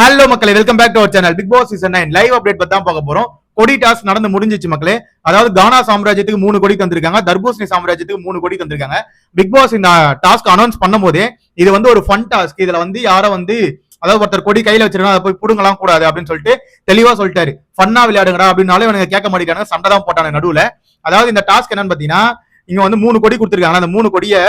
Hello மக்களே welcome back to our channel Bigg Boss season nine live update பத்தி தான் பார்க்க போறோம். கொடி டாஸ் நடந்து முடிஞ்சிச்சு மக்களே. அதாவது கானா சாம்ராஜ்யத்துக்கு மூணு கொடி தந்திருக்காங்க தர்பூசணி சாம்ராஜ்யத்துக்கு மூணு கோடி தந்திருக்காங்க. பிக் பாஸ் இந்த டாஸ்க் அனௌன்ஸ் பண்ணும் போதே இது வந்து ஒரு ஃபன் டாஸ்க் இதுல வந்து யாரை வந்து அதாவது ஒருத்தர் கொடி கையில வச்சிருக்கா அதை போய் புடுங்கலாம் கூடாது அப்படின்னு சொல்லிட்டு தெளிவா சொல்லிட்டாரு. ஃபன்னா விளையாடுங்கடா அப்படின்னாலே இவனுங்க கேட்க மாட்டேங்கிறாங்க சண்டை தான் போட்டாங்க நடுவுல. அதாவது இந்த டாஸ்க் என்னன்னு பாத்தீங்கன்னா இங்க வந்து மூணு கொடி கொடுத்துருக்காங்க. அந்த மூணு கொடியை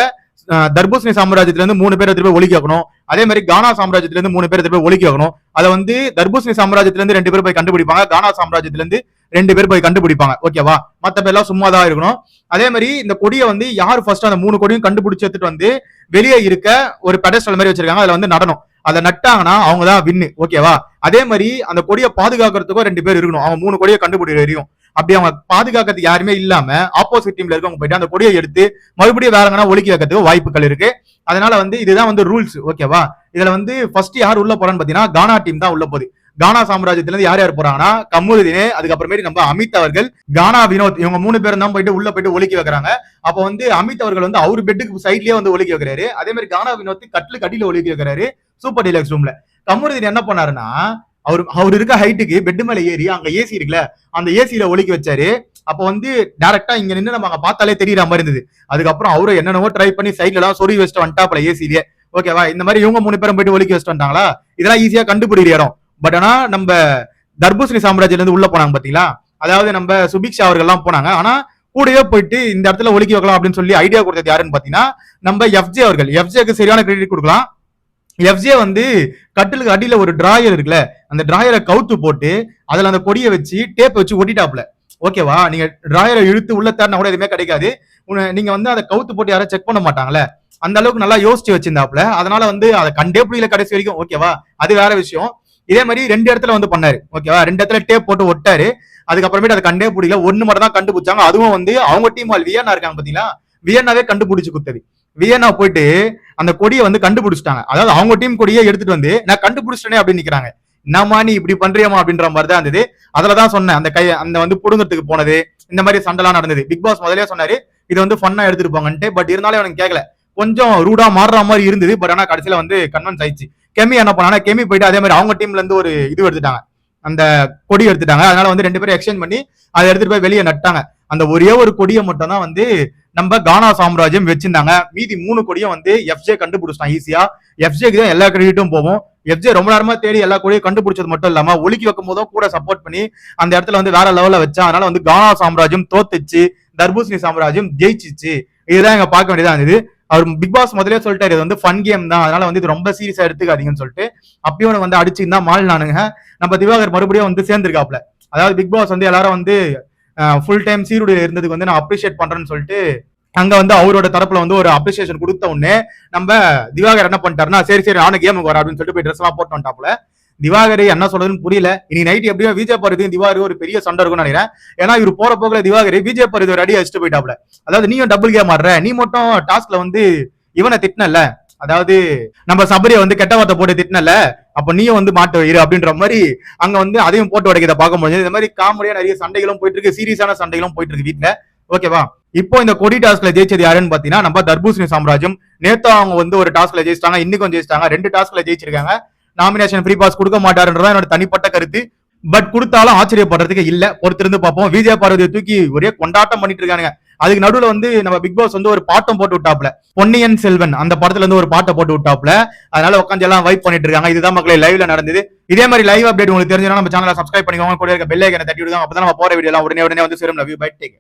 தர்பூசணி சாம்ராஜ்யத்துல இருந்து மூணு பேர் திருப்பி போய் வைக்கணும் அதே மாதிரி கானா சாம்ராஜ்யத்துல இருந்து மூணு பேர் திருப்பி போய் வைக்கணும் அதை வந்து தர்பூசணி சாம்ராஜ்யத்துல இருந்து ரெண்டு பேர் போய் கண்டுபிடிப்பாங்க. கானா சாம்ராஜ்யத்துல இருந்து ரெண்டு பேர் போய் கண்டுபிடிப்பாங்க. ஓகேவா மத்த பேர்லாம் சும்மா தான் இருக்கணும். அதே மாதிரி இந்த கொடியை வந்து யார் ஃபர்ஸ்ட் அந்த மூணு கொடியும் கண்டுபிடிச்சு எடுத்துட்டு வந்து வெளியே இருக்க ஒரு பெடஸ்டல் மாதிரி வச்சிருக்காங்க. அதுல வந்து நடனம் அதை நட்டாங்கன்னா அவங்க தான் வின்னு ஓகேவா அதே மாதிரி அந்த கொடியை பாதுகாக்கிறதுக்கும் ரெண்டு பேர் இருக்கணும். அவங்க மூணு கொடியை கண்டுபிடி வரையும் அப்படி அவங்க பாதுகாக்கிறது யாருமே இல்லாம ஆப்போசிட் டீம்ல இருக்கவங்க போயிட்டு அந்த கொடியை எடுத்து மறுபடியும் வேற எங்கன்னா ஒழுக்கி வைக்கிறதுக்கு வாய்ப்புகள் இருக்கு. அதனால வந்து இதுதான் வந்து ரூல்ஸ் ஓகேவா இதுல வந்து ஃபர்ஸ்ட் யார் உள்ள போறான்னு பாத்தீங்கன்னா கானா டீம் தான் உள்ள போகுது. கானா சாம்ராஜ்யத்துல இருந்து யார் யார் போறாங்கன்னா கமுருதினே அதுக்கப்புறமேட்டு நம்ம அமித் அவர்கள் கானா வினோத் இவங்க மூணு பேரும் தான் போயிட்டு உள்ள போயிட்டு ஒழுக்கி வைக்கிறாங்க. அப்ப வந்து அமித் அவர்கள் வந்து அவர் பெட்டுக்கு சைட்லயே வந்து ஒழுக்கி வைக்கிறாரு. அதே மாதிரி கானா வினோத் கட்டிலுக்கு அடியில ஒழுக்கி வைக்கிறாரு சூப்பர் டீலக்ஸ் ரூம்ல கமுருதின் என்ன பண்ணாருன்னா அவர் அவர் இருக்க ஹைட்டுக்கு பெட் மேல ஏறி அங்க ஏசி இருக்குல்ல அந்த ஏசியில ஒழுக்கி வச்சாரு. அப்ப வந்து டேரக்டா இங்க நின்று நம்ம அங்க பார்த்தாலே தெரியற மாதிரி இருந்தது. அதுக்கப்புறம் அவரும் என்னென்னவோ ட்ரை பண்ணி சைட்ல எல்லாம் சொறி வச்சுட்டு வந்துட்டாப்ல ஏசிலேயே ஓகேவா இந்த மாதிரி இவங்க மூணு பேரும் போயிட்டு ஒலிக்க வச்சுட்டு வந்தாங்களா இதெல்லாம் ஈஸியா கண்டுபிடிக்கிற இடம். பட் ஆனா நம்ம தர்பூசணி சாம்ராஜ்யத்துல இருந்து உள்ள போனாங்க பாத்தீங்களா? அதாவது நம்ம சுபிக்ஷா அவர்கள் எல்லாம் போனாங்க. ஆனா கூடவே போயிட்டு இந்த இடத்துல ஒழுக்கி வைக்கலாம் அப்படின்னு சொல்லி ஐடியா கொடுத்தது யாருன்னு பாத்தீங்கன்னா நம்ம எஃப்ஜே அவர்கள். எஃப்ஜேக்கு சரியான கிரெடிட் கொடுக்கலாம். எஃப்ஜே வந்து கட்டிலுக்கு அடியில் ஒரு டிராயர் இருக்குல்ல அந்த டிராயரை கவுத்து போட்டு அதில் அந்த கொடியை வச்சு டேப் வச்சு ஒட்டிட்டாப்ல ஓகேவா நீங்க டிராயரை இழுத்து உள்ள தேடினா கூட எதுவுமே கிடைக்காது. உன்னை- நீங்க வந்து அதை கவுத்து போட்டு யாரும் செக் பண்ண மாட்டாங்களே அந்த அளவுக்கு நல்லா யோசிச்சு வச்சிருந்தாப்ல அதனால வந்து அதை கண்டே புரியல கடைசி வரைக்கும். ஓகேவா அது வேற விஷயம். இதே மாதிரி ரெண்டு இடத்துல வந்து பண்ணாரு. ஓகேவா ரெண்டு இடத்துல டேப் போட்டு ஒட்டாரு. அதுக்கப்புறமேட்டு அதை கண்டே பிடிக்கல ஒன்று மட்டும் தான் கண்டுபிடிச்சாங்க. அதுவும் வந்து அவங்க டீம் ஆள் வியன்னா இருக்காங்க பாத்தீங்களா? வியன்னாவே கண்டுபிடிச்சு குத்தது. வியன்னா போயிட்டு அந்த கொடியை வந்து கண்டுபிடிச்சிட்டாங்க. அதாவது அவங்க டீம் கொடியை எடுத்துட்டு வந்து நான் கண்டுபிடிச்சிட்டேனே அப்படின்னு நிக்கிறாங்க. என்னம்மா நீ இப்படி பண்றியம்மா அப்படின்ற மாதிரி தான் இருந்தது. அதுலதான் சொன்னேன் அந்த கை அந்த வந்து புடுங்கத்துக்கு போனது இந்த மாதிரி சண்டைலாம் நடந்தது. பிக் பாஸ் முதலே சொன்னாரு இது வந்து ஃபன்னா எடுத்துட்டு போங்கன்ட்டு. பட் இருந்தாலும் எனக்கு கேட்கல கொஞ்சம் ரூடா மாறுற மாதிரி இருந்தது பட் ஆனா கடைசியில வந்து கன்வென்ஸ் ஆயிடுச்சு. கெமி என்ன பண்ணா கெமி போயிட்டு அதே மாதிரி அவங்க டீம்ல இருந்து ஒரு இது எடுத்துட்டாங்க. அந்த கொடி எடுத்துட்டாங்க. அதனால வந்து ரெண்டு பேரும் எக்ஸ்சேஞ்ச் பண்ணி அதை எடுத்துட்டு போய் வெளியே நட்டாங்க. அந்த ஒரே ஒரு கொடியை மட்டும் தான் வந்து நம்ம கானா சாம்ராஜ்யம் வச்சிருந்தாங்க. மீதி மூணு கொடியும் வந்து எஃப்ஜே கண்டுபிடிச்சிட்டான் ஈஸியா எஃப்ஜேக்கு தான் எல்லா கிரெடிட்டும் போகும். எஃப்ஜே ரொம்ப நேரமா தேடி எல்லா கொடியும் கண்டுபிடிச்சது மட்டும் இல்லாம ஒழுக்கி வைக்கும் போதும் கூட சப்போர்ட் பண்ணி அந்த இடத்துல வந்து வேற லெவல்ல வச்சா அதனால வந்து கானா சாம்ராஜ்யம் தோத்துச்சு. தர்பூசணி சாம்ராஜ்யம் ஜெயிச்சிச்சு. இதுதான் எங்க பார்க்க வேண்டியதா இருந்தது. அவர் பிக் பாஸ் முதலே சொல்லிட்டாரு இது வந்து ஃபன் கேம் தான். அதனால வந்து இது ரொம்ப சீரியஸா எடுத்துக்காதீங்கன்னு சொல்லிட்டு அப்பயும் வந்து அடிச்சுன்னு தான் மால் நானுங்க நம்ம திவாகர் மறுபடியும் வந்து சேர்ந்திருக்காப்ல அதாவது பிக் பாஸ் வந்து எல்லாரும் வந்து ஃபுல் டைம் சீருடைய இருந்ததுக்கு வந்து நான் அப்ரிஷியேட் பண்றேன்னு சொல்லிட்டு அங்க வந்து அவரோட தரப்புல வந்து ஒரு அப்ரிசியேஷன் கொடுத்த உடனே நம்ம திவாகர் என்ன பண்ணிட்டாருன்னா சரி சரி நானும் கேமுக்கு வர அப்படின்னு சொல்லிட்டு போய் ட்ரெஸ் எல்லாம் போட்டு வந்துட்டாப்ல திவாகர் என்ன சொல்றதுன்னு புரியல. இனி நைட் எப்படியோ விஜய் பருதி திவாகர் ஒரு பெரிய சண்டை இருக்கும்னு நினைக்கிறேன். ஏன்னா இவர் போற போக்குல திவாகர் விஜய் பருதி ஒரு அடி அடிச்சுட்டு போயிட்டாப்ல அதாவது நீயும் டபுள் கேம் ஆடுற நீ மட்டும் டாஸ்க்ல வந்து இவனை திட்டினல அதாவது நம்ம சபரியை வந்து கெட்ட வார்த்தை போட்டு திட்டினல அப்ப நீயும் வந்து மாட்ட இரு அப்படின்ற மாதிரி அங்க வந்து அதையும் போட்டு உடைக்கிறத பார்க்க முடிஞ்சது. இந்த மாதிரி காமெடியா நிறைய சண்டைகளும் போயிட்டு இருக்கு. சீரியஸான சண்டைகளும் போயிட்டு இருக்கு வீட்டுல ஓகேவா இப்போ இந்த கொடி டாஸ்க்ல ஜெயிச்சது யாருன்னு பாத்தீங்கன்னா நம்ம தர்பூசணி சாம்ராஜ்யம். நேத்து அவங்க வந்து ஒரு டாஸ்க்ல ஜெயிச்சிட்டாங்க இன்னைக்கும் ஜெயிச்சிட்டாங்க. ரெண்டு டாஸ்க்ல ஜெயிச்சிருக்காங்க. நாமினேஷன் ஃப்ரீ பாஸ் கொடுக்க மாட்டாருன்றதா என்னோட தனிப்பட்ட கருத்து. பட் கொடுத்தாலும் ஆச்சரியப்படுறதுக்கு இல்ல. பொறுத்திருந்து பார்ப்போம். விஜய பார்வதியை தூக்கி ஒரே கொண்டாட்டம் பண்ணிட்டு இருக்கானுங்க. அதுக்கு நடுவுல வந்து நம்ம பிக் பாஸ் வந்து ஒரு பாட்டம் போட்டு விட்டாப்ல பொன்னியின் செல்வன் அந்த படத்துல இருந்து ஒரு பாட்டை போட்டு விட்டாப்ல அதனால உட்காந்து எல்லாம் வைப் பண்ணிட்டு இருக்காங்க. இதுதான் மக்களை லைவ்ல நடந்தது. இதே மாதிரி லைவ் அப்டேட் உங்களுக்கு தெரிஞ்சா நம்ம சேனலை சப்ஸ்கிரைப் பண்ணிக்கோங்க. கூட இருக்க பெல் ஐக்கனை தட்டி விடுங்க அப்பதான் நம்ம போற வீடியோ உடனே உடனே வந்து சேரும். Love you bye take